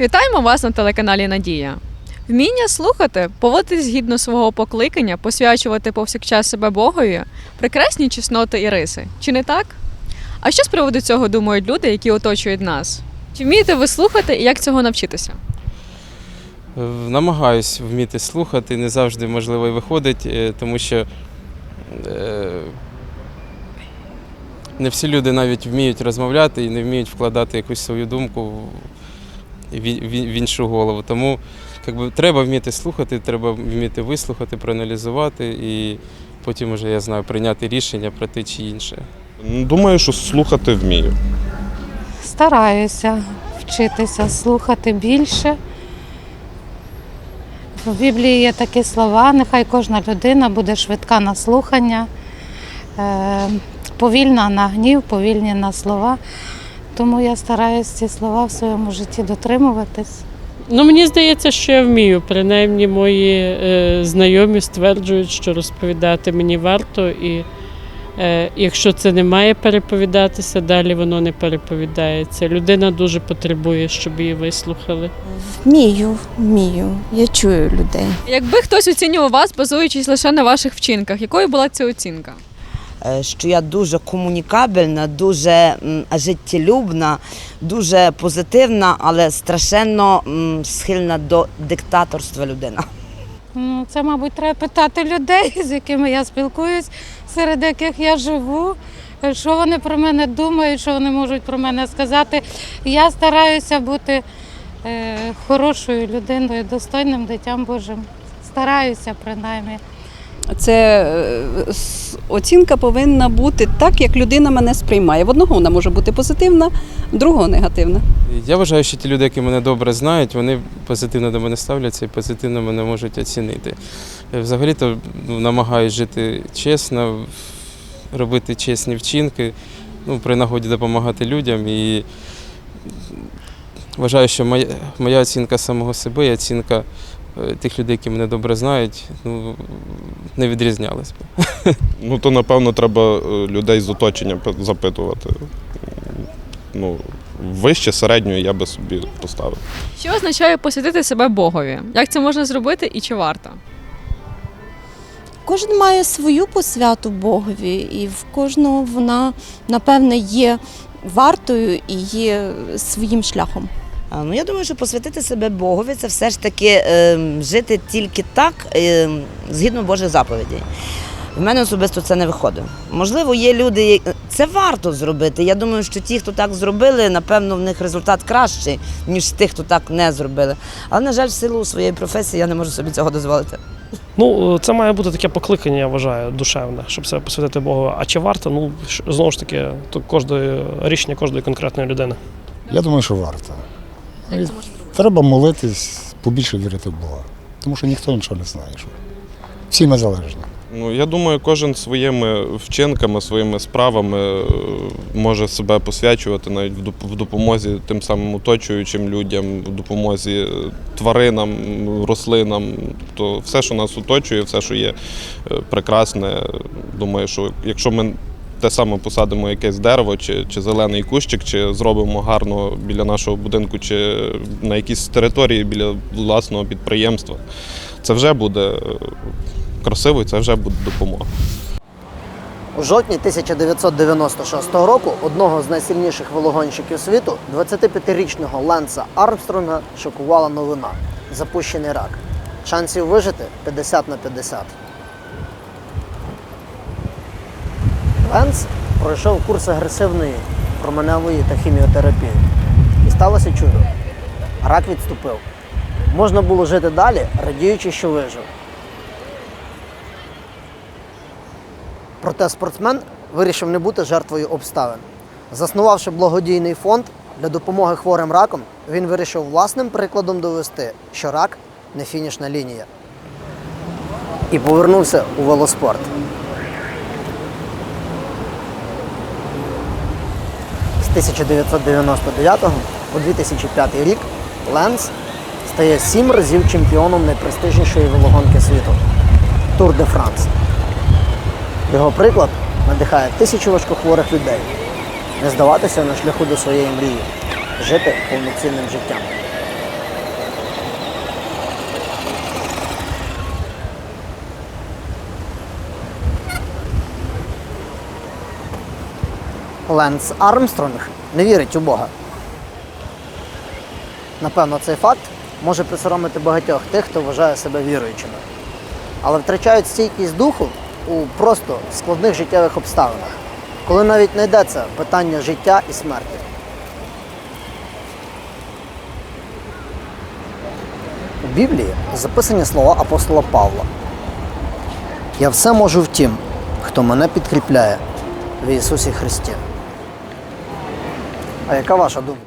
Вітаємо вас на телеканалі Надія. Вміння слухати, поводитись згідно свого покликання, посвячувати повсякчас себе Богові, прекрасні чесноти і риси. Чи не так? А що з приводу цього думають люди, які оточують нас? Чи вмієте ви слухати і як цього навчитися? Е, Намагаюсь вміти слухати, не завжди можливо і виходить, е, тому що е, не всі люди навіть вміють розмовляти і не вміють вкладати якусь свою думку в, іншу голову. Тому якби, треба вміти слухати, треба вміти вислухати, проаналізувати і потім вже я знаю прийняти рішення про те чи інше. Думаю, що слухати вмію. Стараюся вчитися слухати більше. В Біблії є такі слова, нехай кожна людина буде швидка на слухання, е, повільна на гнів, повільні на слова. Тому я стараюся ці слова в своєму житті дотримуватись. Ну, мені здається, що я вмію. Принаймні мої е, знайомі стверджують, що розповідати мені варто, і е, якщо це не має переповідатися, далі воно не переповідається. Людина дуже потребує, щоб її вислухали. Вмію, вмію. Я чую людей. Якби хтось оцінював вас, базуючись лише на ваших вчинках, якою була ця оцінка? Е, що я дуже комунікабельна, дуже життєлюбна, дуже позитивна, але страшенно схильна до диктаторства людина. Ну, Це, мабуть, треба питати людей, з якими я спілкуюсь, серед яких я живу, що вони про мене думають, що вони можуть про мене сказати. Я стараюся бути е, хорошою людиною, достойним дитям Божим. Стараюся принаймні. Це е, оцінка повинна бути так, як людина мене сприймає. В одного вона може бути позитивна, в другого негативна. Я вважаю, що ті люди, які мене добре знають, вони позитивно до мене ставляться і позитивно мене можуть оцінити. Е, Взагалі-то ну, намагаюсь жити чесно, робити чесні вчинки, ну, при нагоді допомагати людям. І вважаю, що моя, моя оцінка самого себе і оцінка тих людей, які мене добре знають, ну, не відрізнялась би. Ну то напевно треба е, людей з оточення запитувати. Ну, вище середньої я би собі поставив. Що означає посвятити себе Богові? Як це можна зробити і чи варто? Кожен має свою посвяту Богові, і в кожного вона, напевне, є вартою і є своїм шляхом. Ну, я думаю, що посвятити себе Богові це все ж таки е, жити тільки так, е, згідно Божих заповідей. В мене особисто це не виходить. Можливо, є люди, це варто зробити. Я думаю, що ті, хто так зробили, напевно, в них результат кращий, ніж тих, хто так не зробили. Але, на жаль, в силу своєї професії я не можу собі цього дозволити. Ну, це має бути таке покликання, я вважаю, душевне, щоб себе посвятити Богу. А чи варто? Ну, знову ж таки, то кожне рішення кожної конкретної людини. Я думаю, що варто. І Треба молитись, побільше вірити в Бога. Тому що ніхто нічого не знає. Що. Всі ми залежні. Ну, я думаю, кожен своїми вчинками, своїми справами е, може себе посвячувати навіть в допомозі тим самим оточуючим людям, в допомозі е, тваринам, рослинам. То все, що нас оточує, все, що є е, прекрасне. Думаю, що якщо ми те саме посадимо якесь дерево, чи, чи зелений кущик, чи зробимо гарно біля нашого будинку, чи на якійсь території біля власного підприємства, це вже буде е, красиво і це вже буде допомога. У жовтні 1996 року одного з найсильніших велогонщиків світу, 25-річного Ленса Армстронга, шокувала новина запущений рак. Шансів вижити 50 на 50. Ленс пройшов курс агресивної променевої та хіміотерапії. І сталося чудо. Рак відступив. Можна було жити далі, радіючи, що вижив. Проте спортсмен вирішив не бути жертвою обставин. Заснувавши благодійний фонд для допомоги хворим раком, він вирішив власним прикладом довести, що рак не фінішна лінія. І повернувся у велоспорт. 1999 по 2005 рік Ленс стає сім разів чемпіоном найпрестижнішої велогонки світу Тур де Франс. Його приклад надихає тисячі важкохворих людей не здаватися на шляху до своєї мрії, жити повноцінним життям. Ленс Армстронг не вірить у Бога. Напевно, цей факт може присоромити багатьох тих, хто вважає себе віруючими, але втрачають стійкість духу у просто складних життєвих обставинах, коли навіть не йдеться питання життя і смерті. У Біблії записані слова апостола Павла. Я все можу в тім, хто мене підкріпляє в Ісусі Христі. А яка ваша думка?